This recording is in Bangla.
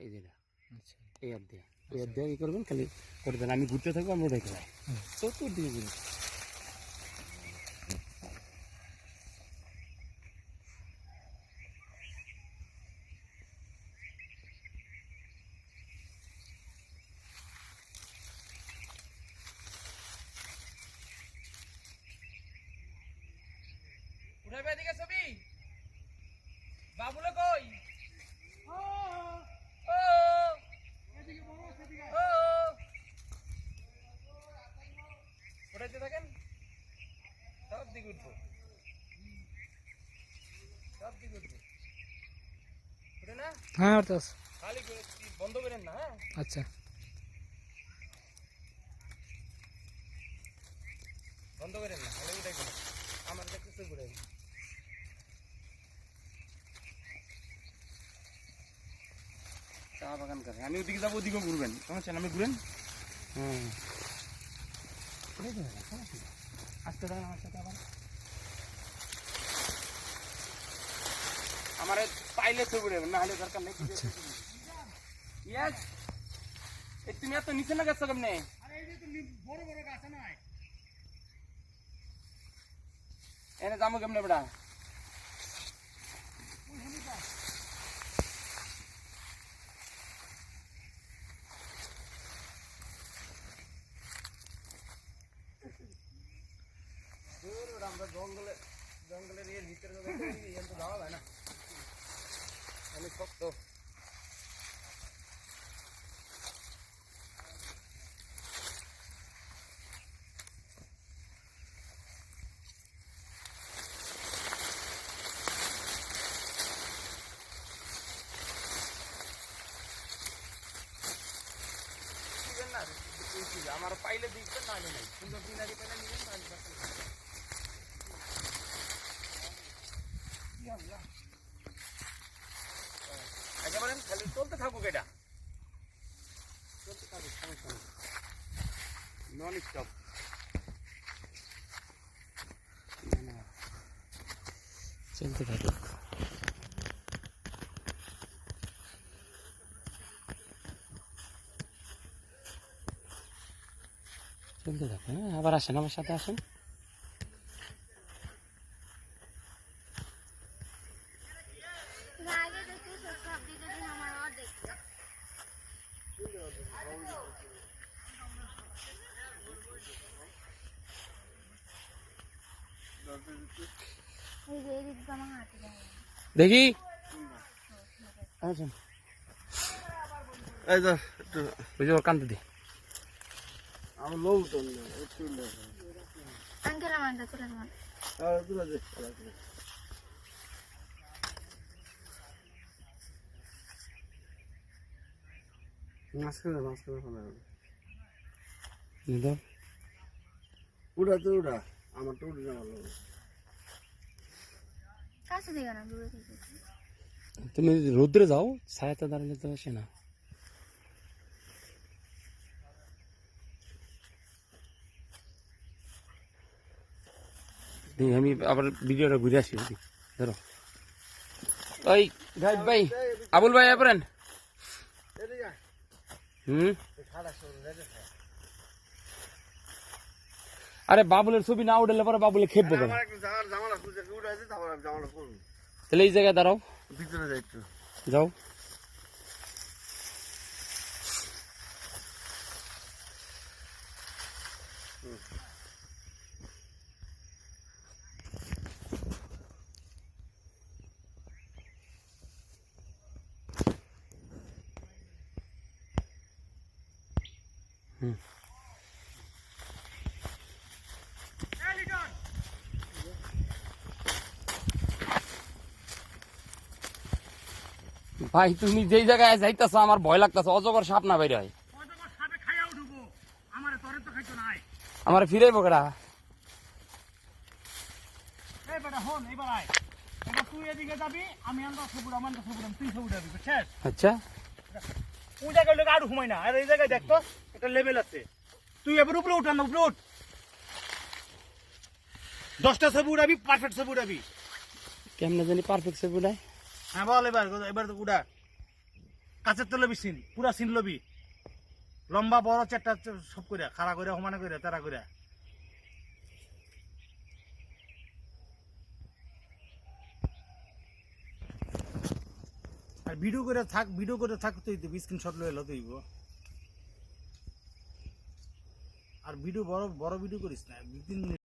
এই যেটা আচ্ছা। এই অ্যাপ দিয়ে এই অ্যাপ দিয়ে করবেন? খালি করে দেন। আমি ঘুরতে থাকব আমরা দেখে যাই। চতুর্দিকে ঘুরি উঠাবে এদিকে ছবি। উঠবো। সব দিকে উঠবো। উঠে না? হ্যাঁ খালি বন্ধ করেন না হ্যাঁ? আচ্ছা। বন্ধ করেন না খালি করেন আমার দেখতেছে ঘুরে চা বাগান করে আমি ওদিকে যাব ওদিকে ঘুরবেন। সমস্যা আমি ঘুরেন? হুম আজকে দেখেন আমার সাথে আবার। আমার পাইলে তো ঘুরে না হলে দরকার নেই ইয়াস এ তুমি এত নিচে না গেছো কেমনে এনে যাব কেমনে বেড়া আমরা জঙ্গলে জঙ্গলের এর ভিতরে তো যাওয়া যায় না অনেক শক্ত দিবেন না এই কি, আমার পাইলে দিবেন না আমি নাই সুন্দর দিনারি পেলে নিবেন না আমি বাকি নেই। ইয়া আল্লাহ। একেবারে খালি চলতে থাকুক এটা। চলতে থাকুক সমস্যা নেই নন স্টপ চলতে থাকুক। চলতে থাকুক হ্যাঁ আবার আসেন আমার সাথে আসেন আগে দেখি সব দিকে দিন আমার আর দেখতে এই যে এদিক দিয়ে আমার হাঁটে যায় দেখি আসেন এই তো একটু ওই যে ওর কান্দে দি আমার লোক তো না একটু না আঙ্কেল আমাকে তুলে দেবেন আর তুলে দে। খেলা করে। মাঝখানে মাঝখানে ফেলা উড়া তো উড়া আমার তো উড়ে যাওয়ার তুমি রৌদ্রে যাও, ছায়াতে দাঁড়ালে তো আসে না। আমি আবার ভিডিওটা ঘুরে আসি ধরো। ওই গাইড ভাই, আবুল ভাই এদিকে হুম এই খাড়া সরু রেডি থাক। আরে বাবুলের ছবি না উঠলে পরে বাবুলে খেপবো কেন আমার একটু জামার জামাটা খুঁজে উড়ে আছে তারপর আমি জামাটা করব তাহলে এই জায়গায় দাঁড়াও। ভিতরে যাই একটু। যাও। হুম। ভাই তুমি যেই জায়গায় যাইতেছ আমার ভয় লাগতেছে অজগর সাপ না বাইরে হয়। আমার ফিরে যাবি আচ্ছা। ওই জায়গায় লোক আর ঘুমাই না আর এই জায়গায় দেখতো একটা লেভেল আছে। তুই এবার উপরে উঠান না উপরে উঠ। দশটা ছবি উড়াবি পারফেক্ট ছবি উড়াবি। কেমনে জানি পারফেক্ট ছবি উঠায় হ্যাঁ বল এবার এবার উড়া। কাছের তো লবি সিন, পুরা সিন লবি। লম্বা, বড়, চারটা সব করে খাড়া করে সমানে করে তারা করে আর ভিডিও করে থাক, ভিডিও করে থাক তুই তো স্ক্রিনশট লয়ে এলো তুই আর ভিডিও বড় বড় ভিডিও করিস না, দুই তিন